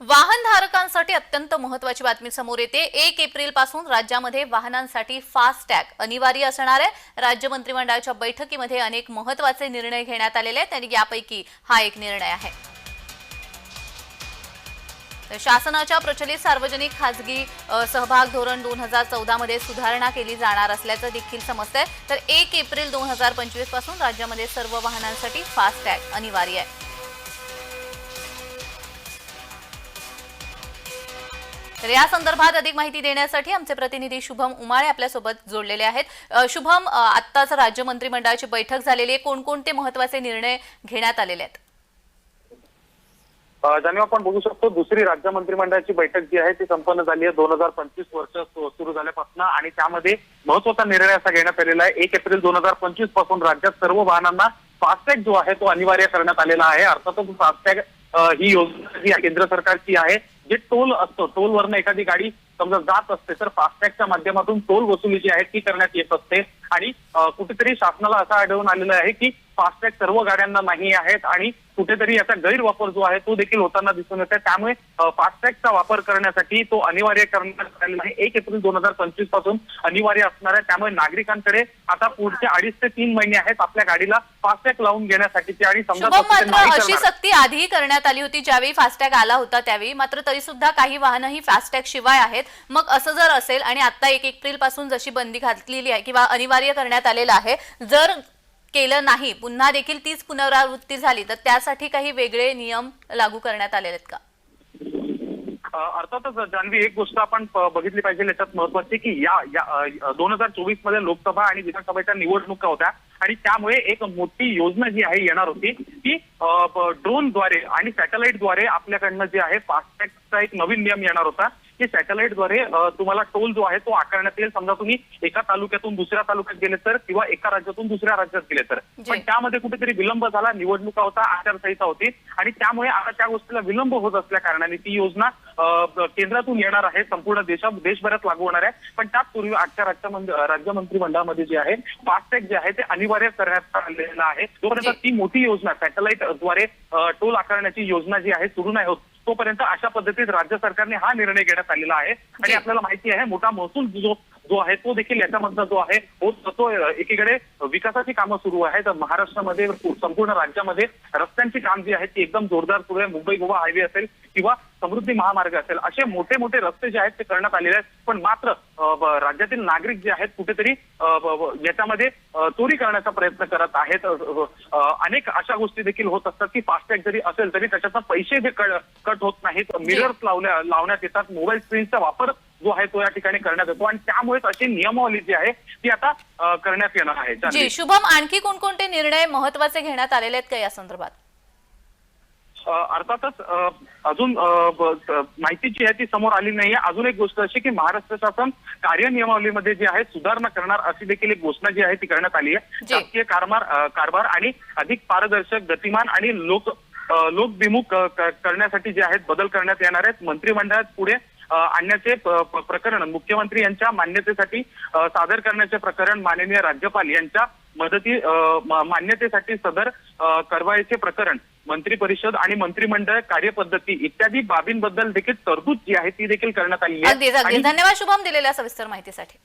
वाहनधारकांसाठी अत्यंत महत्वाची बातमी समोर येते. एक एप्रिलपासून राज्यामध्ये वाहनांसाठी फास्ट टॅग अनिवार्य असणार आहे. राज्य मंत्रिमंडळाच्या बैठकीमध्ये अनेक महत्त्वाचे निर्णय घेण्यात आलेले आहेत आणि यापैकी हा एक निर्णय आहे. शासनाच्या प्रचलित सार्वजनिक खासगी सहभाग धोरण दोन हजार चौदा मध्ये सुधारणा केली जाणार असल्याचं देखील समजतंय. तर एक एप्रिल दोन हजार पंचवीसपासून राज्यामध्ये सर्व वाहनांसाठी फास्ट टॅग अनिवार्य आहे. तर या संदर्भात अधिक माहिती देण्यासाठी आमचे प्रतिनिधी शुभम उमाळे आपल्यासोबत जोडलेले आहेत. शुभम आत्ताच राज्य मंत्रिमंडळाची बैठक झालेली आहे. कोणकोणते महत्त्वाचे निर्णय घेण्यात आलेले आहेत? जाणीव आपण बघू शकतो दुसरी राज्य मंत्रिमंडळाची बैठक जी आहे ती संपन्न झाली आहे. दोन हजार पंचवीस वर्ष सुरू झाल्यापासून आणि त्यामध्ये महत्त्वाचा निर्णय असा घेण्यात आलेला आहे. एक एप्रिल दोन हजार पंचवीसपासून राज्यात सर्व वाहनांना फास्टॅग जो आहे तो अनिवार्य करण्यात आलेला आहे. अर्थातच फास्टॅग ही योजना जी केंद्र सरकारची आहे जे टोल असतो टोलवरनं एखादी गाडी समजा जात असते तर फास्टॅगच्या माध्यमातून टोल वसुली जी आहे ती करण्यात येत असते. आणि कुठेतरी शासनाला असं आढळून आलेलं आहे की फास्टॅग सर्व गाड्यांना नाही आहेत आणि कुठेतरी याचा गैरवापर जो आहे तो देखील होताना दिसून येत आहे त्यामुळे फास्टॅगचा वापर करण्यासाठी तो अनिवार्य करण्यात आलेला आहे. एक एप्रिल दोन हजार पंचवीसपासून अनिवार्य असणार आहे. त्यामुळे नागरिकांकडे आता पुढचे अडीच ते तीन महिने आहेत आपल्या गाडीला फास्टॅग लावून घेण्यासाठीचे आणि समजा अशी सक्ती आधी करण्यात आली होती ज्यावेळी फास्टॅग आला होता त्यावेळी. मात्र तरी सुद्धा काही वाहनं ही फास्टॅग शिवाय आहेत. मग असं जर असेल आणि आता एक एप्रिलपासून जशी बंदी घातलेली आहे किंवा अनिवार्य करण्यात आलेलं आहे जर केलं नाही. पुन्हा देखील तीच पुनरावृत्ती झाली. तर त्यासाठी काही वेगळे नियम लागू करण्यात आलेले आहेत का? अर्थातच जान्हवी एक गोष्ट आपण बघितली पाहिजे याच्यात महत्वाची की या दोन हजार चोवीसमध्ये लोकसभा आणि विधानसभेच्या निवडणुका होत्या. आणि त्यामुळे एक मोठी योजना जी आहे येणार होती की ड्रोनद्वारे आणि सॅटेलाइटद्वारे आपल्याकडनं जे आहे फास्टॅगचा एक नवीन नियम येणार होता. की सॅटेलाइटद्वारे तुम्हाला टोल जो आहे तो आकारण्यात येईल. समजा तुम्ही एका तालुक्यातून दुसऱ्या तालुक्यात गेले तर किंवा एका राज्यातून दुसऱ्या राज्यात गेले तर. पण त्यामध्ये कुठेतरी विलंब झाला निवडणुका होता आचारसंहिता होती. आणि त्यामुळे आता त्या गोष्टीला विलंब होत असल्या कारणाने ती योजना केंद्रातून येणार आहे. संपूर्ण देशा देशभरात लागू होणार आहे. पण त्यापूर्वी आजच्या राज्य राज्य मंत्रिमंडळामध्ये जे आहे फास्टॅग जे आहे ते अनिवार्य करण्यात आलेलं आहे. जोपर्यंत ती मोठी योजना सॅटेलाइटद्वारे अ, टोल आकारण्याची योजना जी आहे सुरू नाही होत तोपर्यंत अशा पद्धतीत राज्य सरकारने हा निर्णय घेण्यात आलेला आहे आणि. आपल्याला माहिती आहे मोठा महसूल जो जो आहे तो देखील याच्यामधला जो आहे होत तो अ, एकीकडे विकासाची कामं सुरू आहेत. महाराष्ट्रामध्ये संपूर्ण राज्यामध्ये रस्त्यांची काम जी आहेत ती एकदम जोरदार सुरू आहे. मुंबई गोवा हायवे असेल किंवा समृद्धी महामार्ग असेल असे मोठे मोठे रस्ते जे आहेत ते करण्यात आलेले आहेत. पण मात्र राज्यातील नागरिक जे आहेत कुठेतरी याच्यामध्ये चोरी करण्याचा प्रयत्न करत आहेत. अनेक अशा गोष्टी देखील होत असतात की फास्टॅग जरी असेल तरी त्याच्यातनं पैसे जे कट होत नाहीत. मिरर्स लावल्या लावण्यात येतात. मोबाईल स्क्रीनचा वापर जो आहे तो या ठिकाणी करण्यात येतो. आणि त्यामुळेच अशी नियमावली जी आहे ती आता करण्यात येणार आहे. जी शुभम आणखी कोणकोणते निर्णय महत्त्वाचे घेण्यात आलेले आहेत का या संदर्भात? अर्थातच अजून माहिती जी आहे ती समोर आली नाहीये. अजून एक गोष्ट अशी की महाराष्ट्र शासन कार्यनियमावलीमध्ये जी आहे सुधारणा करणार अशी देखील एक घोषणा जी आहे ती करण्यात आली आहे. शासकीय कारभार कारभार आणि अधिक पारदर्शक गतिमान आणि लोक लोकभिमुख करण्यासाठी जे आहेत बदल करण्यात येणार आहेत. मंत्रिमंडळात पुढे आणण्याचे प्रकरण मुख्यमंत्री यांच्या मान्यतेसाठी सादर करण्याचे प्रकरण माननीय राज्यपाल यांच्या मदती मान्यतेसाठी सदर अ, कारवाईचे प्रकरण मंत्री परिषद आणि मंत्रिमंडळ कार्यपद्धती इत्यादी बाबींबद्दल देखील तरतूद जी आहे ती देखील करण्यात आली आहे. धन्यवाद शुभम दिलेल्या सविस्तर माहितीसाठी.